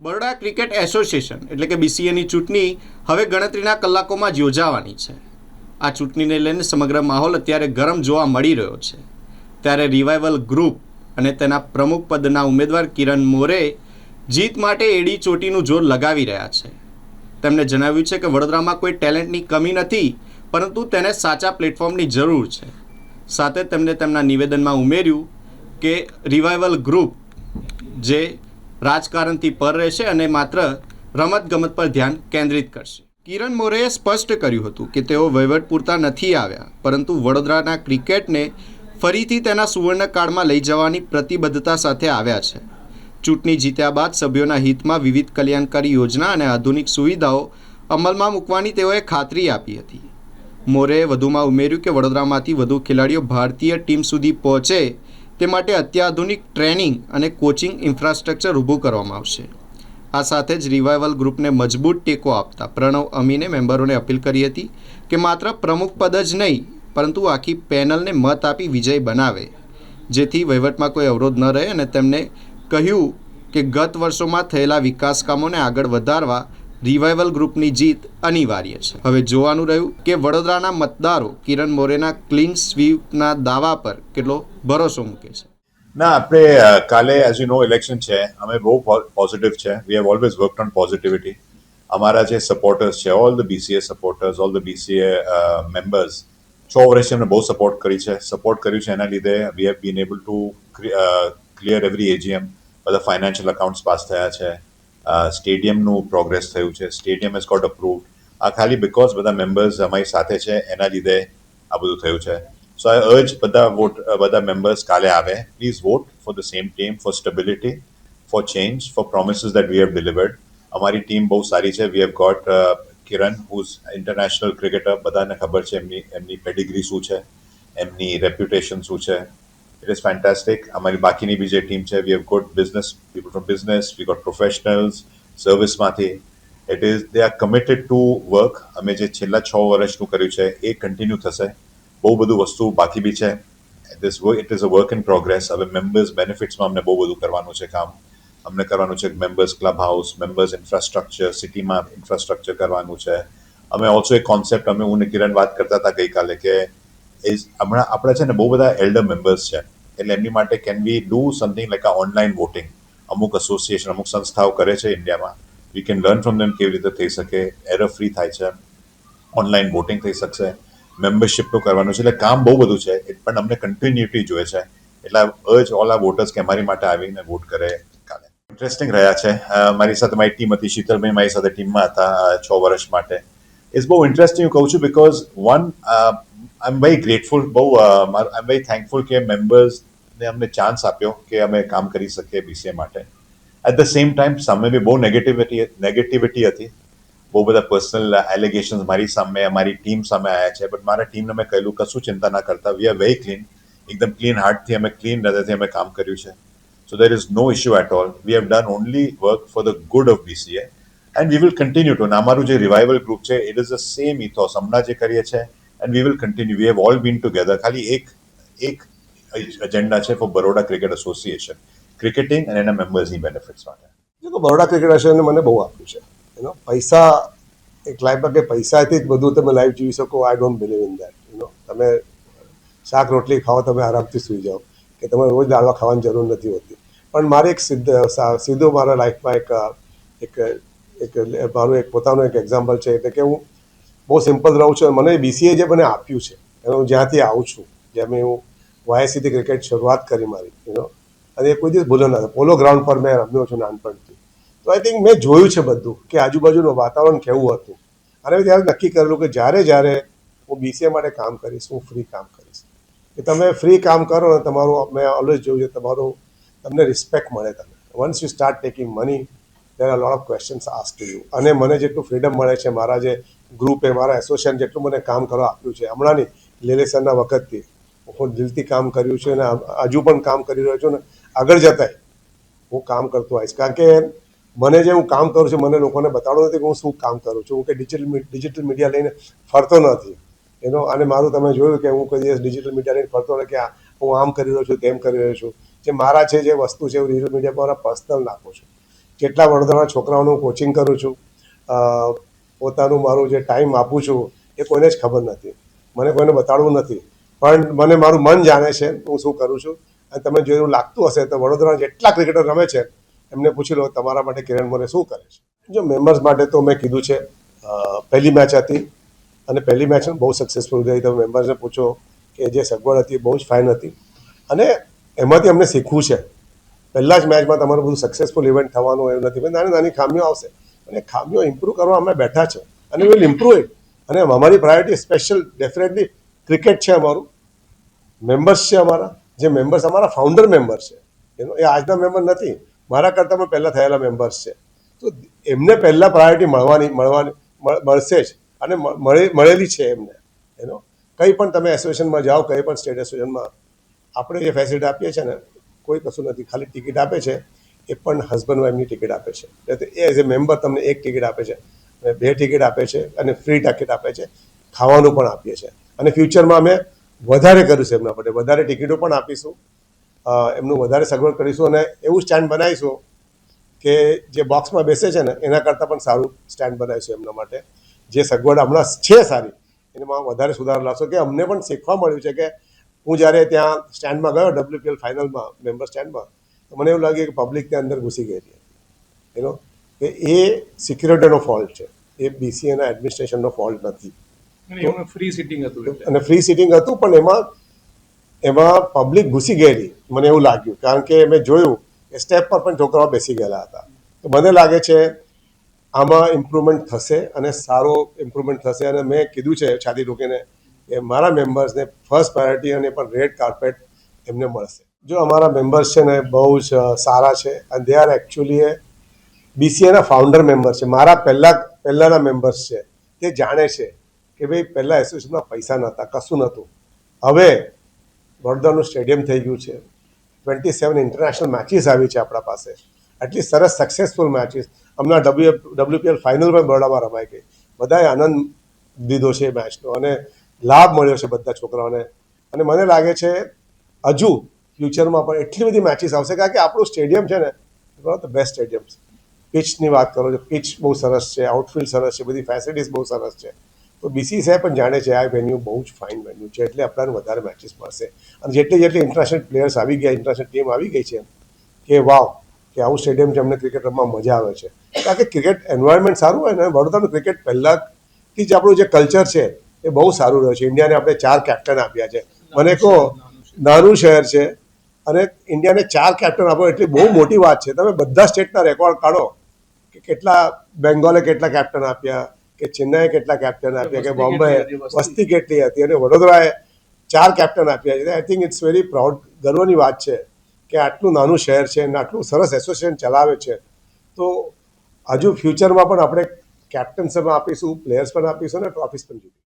Baroda cricket association, એટલે કે બીસીએની ચૂંટણી હવે ગણતરીના કલાકોમાં જ યોજાવાની છે. આ ચૂંટણીને લઈને સમગ્ર માહોલ અત્યારે ગરમ જોવા મળી રહ્યો છે. ત્યારે રિવાઇવલ ગ્રુપ અને તેના પ્રમુખ પદના ઉમેદવાર કિરણ મોરે જીત માટે એડી ચોટીનું જોર લગાવી રહ્યા છે. તેમણે જણાવ્યું છે કે વડોદરામાં કોઈ ટેલેન્ટની કમી નથી, પરંતુ તેને સાચા પ્લેટફોર્મની જરૂર છે. સાથે તેમણે તેમના નિવેદનમાં ઉમેર્યું કે રિવાઇવલ ગ્રુપ જે રાજકારણથી પર રહેશે અને માત્ર રમતગમત પર ધ્યાન કેન્દ્રિત કરશે. કિરણ મોરેએ સ્પષ્ટ કર્યું હતું કે તેઓ વહીવટ પૂરતા નથી આવ્યા, પરંતુ વડોદરાના ક્રિકેટને ફરીથી તેના સુવર્ણકાળમાં લઈ જવાની પ્રતિબદ્ધતા સાથે આવ્યા છે. ચૂંટણી જીત્યા બાદ સભ્યોના હિતમાં વિવિધ કલ્યાણકારી યોજના અને આધુનિક સુવિધાઓ અમલમાં મૂકવાની તેઓએ ખાતરી આપી હતી. મોરેએ વધુમાં ઉમેર્યું કે વડોદરામાંથી વધુ ખેલાડીઓ ભારતીય ટીમ સુધી પહોંચે તે માટે અત્યાધુનિક ટ્રેનિંગ અને કોચિંગ ઇન્ફ્રાસ્ટ્રક્ચર ઊભું કરવામાં આવશે. આ સાથે જ રિવાઇવલ ગ્રુપને મજબૂત ટેકો આપતા પ્રણવ અમીને મેમ્બરોને અપીલ કરી હતી કે માત્ર પ્રમુખ પદ જ નહીં, પરંતુ આખી પેનલને મત આપી વિજય બનાવે. જેથી વહીવટમાં કોઈ અવરોધ ન રહે અને તેમણે કહ્યું કે ગત વર્ષોમાં થયેલા વિકાસ કામોને આગળ વધારવા રિવાઇવલ ગ્રુપની જીત અનિવાર્ય છે. હવે જોવાનું રહ્યું કે વડોદરાના મતદારો કિરણ મોરેના ક્લીન સ્વીપના દાવા પર કેટલો ભરોસો મૂકે છે. ના, આપણે કાલે એઝ યુ નો ઇલેક્શન છે. અમે બહુ પોઝિટિવ છે. We have always worked on positivity અમારા જે સપોર્ટર્સ છે all the BCA supporters all the BCA members છ વર્ષથી અમને બહુ સપોર્ટ કરી છે. સપોર્ટ કર્યું છે એના લીધે we have been able to clear every AGM બધા ફાઇનાન્શિયલ અકાઉન્ટ્સ પાસ થયા છે. સ્ટેડિયમનું પ્રોગ્રેસ થયું છે. સ્ટેડિયમ ઇઝ ગોટ અપ્રુવડ આ ખાલી બિકોઝ બધા મેમ્બર્સ અમારી સાથે છે, એના લીધે આ બધું થયું છે. સો આઈ અર્જ બધા વોટ બધા મેમ્બર્સ કાલે આવે. Please vote for the same team for stability for change for promises that we have delivered અમારી ટીમ બહુ સારી છે. We have got Kiran who's international cricketer બધાને ખબર છે એમની એમની પેડિગ્રી શું છે, એમની રેપ્યુટેશન શું છે. ઇટ is ફેન્ટાસ્ટિક અમારી બાકીની બી જે ટીમ છે we have got business people from business we got professionals સર્વિસમાંથી it is they are committed to work અમે જે છેલ્લા છ વર્ષનું કર્યું છે, એ કન્ટિન્યુ થશે. બહુ બધું વસ્તુ બાકી બી છે. This it is a work in progress હવે મેમ્બર્સ બેનિફિટ્સમાં અમને બહુ બધું કરવાનું છે કામ. અમને કરવાનું છે members club house members infrastructure સિટીમાં ઇન્ફ્રાસ્ટ્રક્ચર કરવાનું છે. અમે ઓલ્સો એક કોન્સેપ્ટ અમે હું ને કિરણ વાત કરતા હતા ગઈકાલે કે હમણાં આપણે છે ને બહુ બધા એલ્ડર મેમ્બર્સ છે. એટલે એમની માટે can we do something like આ ઓનલાઈન વોટિંગ અમુક એસોસિએશન અમુક સંસ્થાઓ કરે છે ઇન્ડિયામાં. We can learn from them કેવી રીતે થઈ શકે. એરર ફ્રી થાય છે. ઓનલાઈન વોટિંગ થઈ શકશે. મેમ્બરશીપનું કરવાનું છે. એટલે કામ બહુ બધું છે. પણ અમને કન્ટિન્યુટી જોઈએ છે. એટલે અર્જ ઓલ આ વોટર્સ કે અમારી માટે આવીને વોટ કરે કાલે. ઇન્ટરેસ્ટિંગ રહ્યા છે. મારી સાથે મારી ટીમ હતી, શીતલભાઈ મારી સાથે ટીમમાં હતા છ વર્ષ માટે. ઇઝ બહુ ઇન્ટરેસ્ટિંગ કહું છું because one I am very grateful બહુ આઈ એમ વેરી થેન્કફુલ કે મેમ્બર્સને અમને ચાન્સ આપ્યો કે અમે કામ કરી શકીએ બીસીએ માટે. એટ ધ સેમ ટાઈમ સામે બી બહુ નેગેટિવિટી નેગેટિવિટી હતી. બહુ બધા પર્સનલ એલિગેશન્સ મારી સામે અમારી ટીમ સામે આવ્યા છે. બટ મારા ટીમને મેં કહેલું, કશું ચિંતા ના કરતા. વી આર વેરી ક્લીન એકદમ ક્લીન હાર્ટથી અમે ક્લીન હૃદયથી અમે કામ કર્યું છે. So there is no issue at all we have done only work for the good of BCA and we will continue to અમારું જે રિવાઇવલ ગ્રુપ છે it is the same ethos હમણાં જે કરીએ છીએ and we will continue we have all been together ખાલી એક એક એજન્ડા છે for Baroda cricket association cricketing અને એના મેમ્બર્સની બેનિફિટ્સ માટે જો બરોડા ક્રિકેટ એસોસિએશને મને બહુ આપ્યું છે એનો પૈસા એક લાઈફમાં કે પૈસાથી જ બધું તમે લાઈફ જીવી શકો I don't believe in that you know તમે શાક રોટલી ખાઓ તમે આરામથી સૂઈ જાઓ કે તમે રોજ દાળવા ખાવાની જરૂર નથી હોતી પણ મારે એક સિદ્ધ સીધો મારા લાઈફમાં એક એક એક મારું એક પોતાનું એક એક્ઝામ્પલ છે એટલે કે હું બહુ સિમ્પલ રહું છું અને મને બીસીએ જે મને આપ્યું છે, એનો હું જ્યાંથી આવું છું જેમ હું વાયસીથી ક્રિકેટ શરૂઆત કરી મારી યુનો અને એ કોઈ દિવસ ભૂલો ના પોલો ગ્રાઉન્ડ પર મેં રમ્યો છું નાનપણથી. તો આઈ થિંક મેં જોયું છે બધું કે આજુબાજુનું વાતાવરણ કેવું હતું. અને મેં ત્યારે નક્કી કરેલું કે જ્યારે જ્યારે હું બીસીએ માટે કામ કરીશ, હું ફ્રી કામ કરીશ. કે તમે ફ્રી કામ કરો ને તમારું, મેં ઓલવેઝ જોયું છે, તમારું તમને રિસ્પેક્ટ મળે તમને. Once you start taking money there are lot of questions ask you અને મને જેટલું ફ્રીડમ મળે છે, મારા જે ગ્રુપે મારા એસોસિએશન જેટલું મને કામ કરવા આપ્યું છે, હમણાં નહીં લેલેસરના વખતથી હું દિલથી કામ કર્યું છે અને હજુ પણ કામ કરી રહ્યો છું ને, આગળ જતાંય હું કામ કરતો આવીશ. કારણ કે મને જે હું કામ કરું છું, મને લોકોને બતાવવું નથી કે હું શું કામ કરું છું. હું કે ડિજિટલ ડિજિટલ મીડિયા લઈને ફરતો નથી. એનો, અને મારું તમે જોયું કે હું કોઈ દિવસ ડિજિટલ મીડિયા લઈને ફરતો નથી કે હું આમ કરી રહ્યો છું, તેમ કરી રહ્યો છું. જે મારા છે, જે વસ્તુ છે, હું ડિજિટલ મીડિયા પર પર્સનલ નાખું છું. જેટલા વડોદરાના છોકરાઓનું કોચિંગ કરું છું પોતાનું મારું જે ટાઈમ આપું છું, એ કોઈને જ ખબર નથી. મને કોઈને બતાડવું નથી. પણ મને મારું મન જાણે છે હું શું કરું છું. અને તમને જો એવું લાગતું હશે તો વડોદરાના જેટલા ક્રિકેટર રમે છે, એમને પૂછી લો તમારા માટે કિરણ મને શું કરે છે. જો મેમ્બર્સ માટે તો મેં કીધું છે પહેલી મેચ હતી અને પહેલી મેચ બહુ સક્સેસફુલ ગઈ તમે મેમ્બર્સને પૂછો કે જે સગવડ હતી બહુ જ ફાઇન હતી. અને એમાંથી અમને શીખવું છે. પહેલા જ મેચમાં તમારું બધું સક્સેસફુલ ઇવેન્ટ થવાનું એવું નથી. નાની નાની ખામીઓ આવશે. અને ખામીઓ ઇમ્પ્રૂવ કરવા અમે બેઠા છે. અને વિલ ઇમ્પ્રૂવ ઇટ અને અમારી પ્રાયોરિટી સ્પેશિયલ ડેફિનેટલી ક્રિકેટ છે અમારું. મેમ્બર્સ છે અમારા. જે મેમ્બર્સ અમારા ફાઉન્ડર મેમ્બર છે. એનો એ આજના મેમ્બર નથી. મારા કરતાં પણ પહેલાં થયેલા મેમ્બર્સ છે. તો એમને પહેલાં પ્રાયોરિટી મળવાની મળવાની મળ- મળશે જ. અને મળે મળેલી છે એમને. એનો કંઈ પણ તમે એસોસિએશનમાં જાઓ, કંઈ પણ સ્ટેટ એસોસિએશનમાં આપણે જે ફેસિલિટી આપીએ છીએ ને કોઈ કશું નથી ખાલી ટિકિટ આપે છે, એ પણ હસબન્ડ વાઈફની ટિકિટ આપે છે. એટલે એ એઝ એ મેમ્બર તમને એક ટિકિટ આપે છે, અને બે ટિકિટ આપે છે, અને ફ્રી ટિકિટ આપે છે, ખાવાનું પણ આપીએ છીએ અને ફ્યુચરમાં અમે વધારે કરીશું એમના માટે. વધારે ટિકિટો પણ આપીશું એમનું વધારે સગવડ કરીશું અને એવું સ્ટેન્ડ બનાવીશું કે જે બોક્સમાં બેસે છે ને, એના કરતાં પણ સારું સ્ટેન્ડ બનાવીશું એમના માટે. જે સગવડ હમણાં છે સારી એમાં વધારે સુધારો લાવશો કે અમને પણ શીખવા મળ્યું છે કે હું જ્યારે ત્યાં સ્ટેન્ડમાં ગયો ડબ્લ્યુપીએલ ફાઇનલમાં મેમ્બર સ્ટેન્ડમાં તો મને એવું લાગ્યું કે પબ્લિક ત્યાં અંદર ઘૂસી ગયેલી હતી. એનો કે એ સિક્યુરિટીનો ફોલ્ટ છે. એ બીસીએના એડમિનિસ્ટ્રેશનનો ફોલ્ટ નથી. ફ્રી સિટિંગ હતું અને ફ્રી સિટિંગ હતું પણ એમાં એમાં પબ્લિક ઘૂસી ગયેલી મને એવું લાગ્યું. કારણ કે મેં જોયું કે સ્ટેપ પર પણ છોકરાઓ બેસી ગયેલા હતા. તો મને લાગે છે આમાં ઇમ્પ્રુવમેન્ટ થશે અને સારો ઇમ્પ્રુવમેન્ટ થશે. અને મેં કીધું છે છાતી ઠોકીને કે મારા મેમ્બર્સને ફર્સ્ટ પ્રાયોરિટી અને પણ રેડ કાર્પેટ એમને મળશે. જો અમારા મેમ્બર્સ છે ને બહુ જ સારા છે અને દે આર એકચ્યુઅલી બીસીએના ફાઉન્ડર મેમ્બર છે. મારા પહેલાં, પહેલાંના મેમ્બર્સ છે, તે જાણે છે કે ભાઈ પહેલાં એસોસિએશનમાં પૈસા નહોતા, કશું નહોતું. હવે વડોદરાનું સ્ટેડિયમ થઈ ગયું છે. ટ્વેન્ટી સેવન ઇન્ટરનેશનલ મેચીસ આવી છે આપણા પાસે. આટલી સરસ સક્સેસફુલ મેચીસ હમણાં ડબલ્યુ ડબલ્યુપીએલ ફાઇનલ પણ બરોડામાં રમાઈ ગઈ. બધાએ આનંદ દીધો છે એ મેચનો અને લાભ મળ્યો છે બધા છોકરાઓને. અને મને લાગે છે, હજુ ફ્યુચરમાં પણ એટલી બધી મેચીસ આવશે કારણ કે આપણું સ્ટેડિયમ છે ને ધ બેસ્ટ સ્ટેડિયમ છે. પિચની વાત કરો છો પિચ બહુ સરસ છે આઉટફિલ્ડ સરસ છે, બધી ફેસિલિટીઝ બહુ સરસ છે. તો બીસીસીઆઈ પણ જાણે છે, આ વેન્યુ બહુ જ ફાઇન વેન્યુ છે, એટલે આપણને વધારે મેચીસ મળશે. અને જેટલી જેટલી ઇન્ટરનેશનલ પ્લેયર્સ આવી ગયા ઇન્ટરનેશનલ ટીમ આવી ગઈ છે કે વાવ, કે આવું સ્ટેડિયમ છે, અમને ક્રિકેટ રમવા મજા આવે છે. કારણ કે ક્રિકેટ એન્વાયરમેન્ટ સારું હોય ને, વડોદરાનું ક્રિકેટ પહેલાંથી જ આપણું જે કલ્ચર છે એ બહુ સારું રહ્યું છે. ઇન્ડિયાને આપણે ચાર કેપ્ટન આપ્યા છે. મને કહો નાનું શહેર. છે અને ઇન્ડિયાને ચાર કેપ્ટન આપો એટલી બહુ મોટી વાત છે. તમે બધા સ્ટેટના રેકોર્ડ કાઢો કે કેટલા બેંગોલે કેટલા કેપ્ટન આપ્યા કે ચેન્નાઈએ કેટલા કેપ્ટન આપ્યા કે બોમ્બે વસ્તી. કેટલી હતી અને વડોદરાએ ચાર કેપ્ટન આપ્યા છે. I think it's very proud ગર્વની વાત છે કે આટલું નાનું શહેર છે અને આટલું સરસ એસોસિએશન ચલાવે છે. તો હજુ ફ્યુચરમાં પણ આપણે કેપ્ટન્સ પણ આપીશું પ્લેયર્સ પણ આપીશું અને ટ્રોફીસ પણ જીતીશું.